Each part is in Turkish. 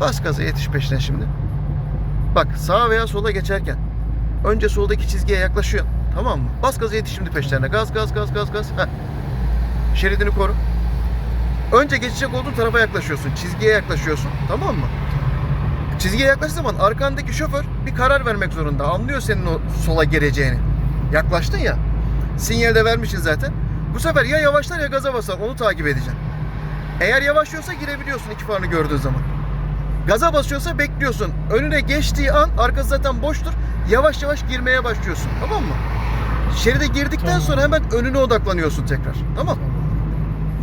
Bas gaza yetiş peşine şimdi. Bak sağa veya sola geçerken önce soldaki çizgiye yaklaşıyorsun. Tamam mı? Bas gaza yetiş şimdi peşlerine. Gaz gaz gaz gaz gaz. Heh. Şeridini koru. Önce geçecek olduğun tarafa yaklaşıyorsun. Çizgiye yaklaşıyorsun. Tamam mı? Çizgiye yaklaştığı zaman arkandaki şoför bir karar vermek zorunda. Anlıyor senin o sola gireceğini. Yaklaştın ya. Sinyal de vermişsin zaten. Bu sefer ya yavaşlar ya gaza basar. Onu takip edeceksin. Eğer yavaşlıyorsa girebiliyorsun iki farını gördüğün zaman. Gaza basıyorsa bekliyorsun. Önüne geçtiği an arkası zaten boştur. Yavaş yavaş girmeye başlıyorsun. Tamam mı? Şeride girdikten Tamam. sonra hemen önüne odaklanıyorsun tekrar. Tamam.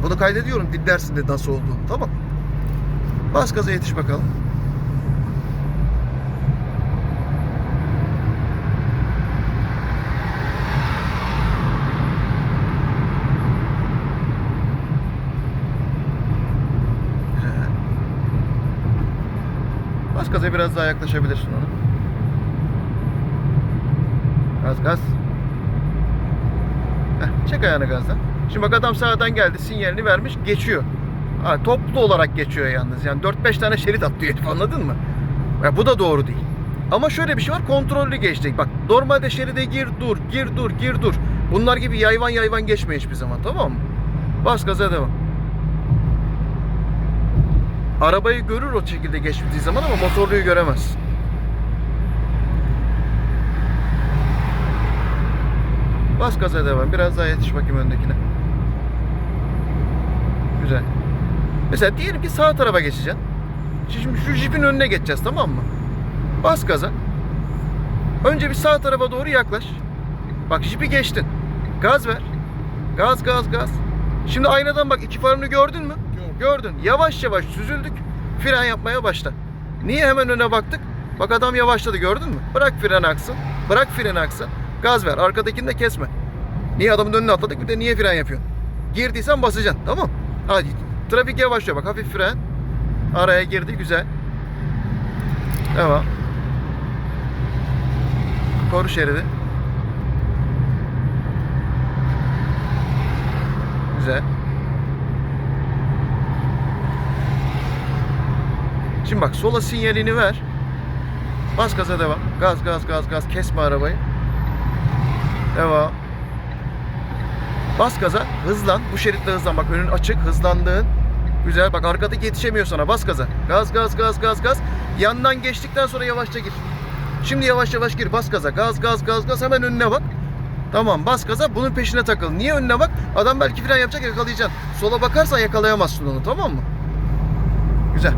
Bunu kaydediyorum dinlersin de nasıl olduğunu. Tamam. Bas gaza yetiş bakalım. Gaza biraz daha yaklaşabilirsin ona. Gaz gaz. Heh, çek ayağını gazdan. Şimdi bak adam sağdan geldi sinyalini vermiş geçiyor. Ha, toplu olarak geçiyor yalnız. Yani 4-5 tane şerit atlıyor herif anladın mı? Ya, bu da doğru değil. Ama şöyle bir şey var kontrollü geçecek. Bak normalde şeride gir dur gir dur gir dur. Bunlar gibi yayvan yayvan geçme hiçbir zaman tamam mı? Bas gaza devam. Arabayı görür o şekilde geçtiği zaman ama motorluyu göremez. Bas gaza devam. Biraz daha yetiş bakayım öndekine. Güzel. Mesela diyelim ki sağ tarafa geçeceksin. Şimdi şu jipin önüne geçeceğiz tamam mı? Bas gaza. Önce bir sağ tarafa doğru yaklaş. Bak jipi geçtin. Gaz ver. Gaz gaz gaz. Şimdi aynadan bak iki farını gördün mü? Gördün. Yavaş yavaş süzüldük. Fren yapmaya başla. Niye hemen öne baktık? Bak adam yavaşladı gördün mü? Bırak fren aksın. Bırak fren aksın. Gaz ver. Arkadakini de kesme. Niye adamın önüne atladık bir de niye fren yapıyorsun? Girdiysen basacaksın tamam Hadi. Trafik yavaşlıyor bak hafif fren. Araya girdi güzel. Devam. Koru şeridi. Güzel. Şimdi bak sola sinyalini ver. Bas gaza devam. Gaz gaz gaz gaz kesme arabayı. Devam. Bas gaza hızlan. Bu şeritte hızlan. Bak önün açık hızlandığın. Güzel bak arkadaki yetişemiyor sana. Bas gaza. Gaz gaz gaz gaz gaz. Yandan geçtikten sonra yavaşça gir. Şimdi yavaş yavaş gir. Bas gaza. Gaz gaz gaz gaz. Hemen önüne bak. Tamam bas gaza bunun peşine takıl. Niye önüne bak? Adam belki fren yapacak yakalayacaksın. Sola bakarsan yakalayamazsın onu tamam mı? Güzel.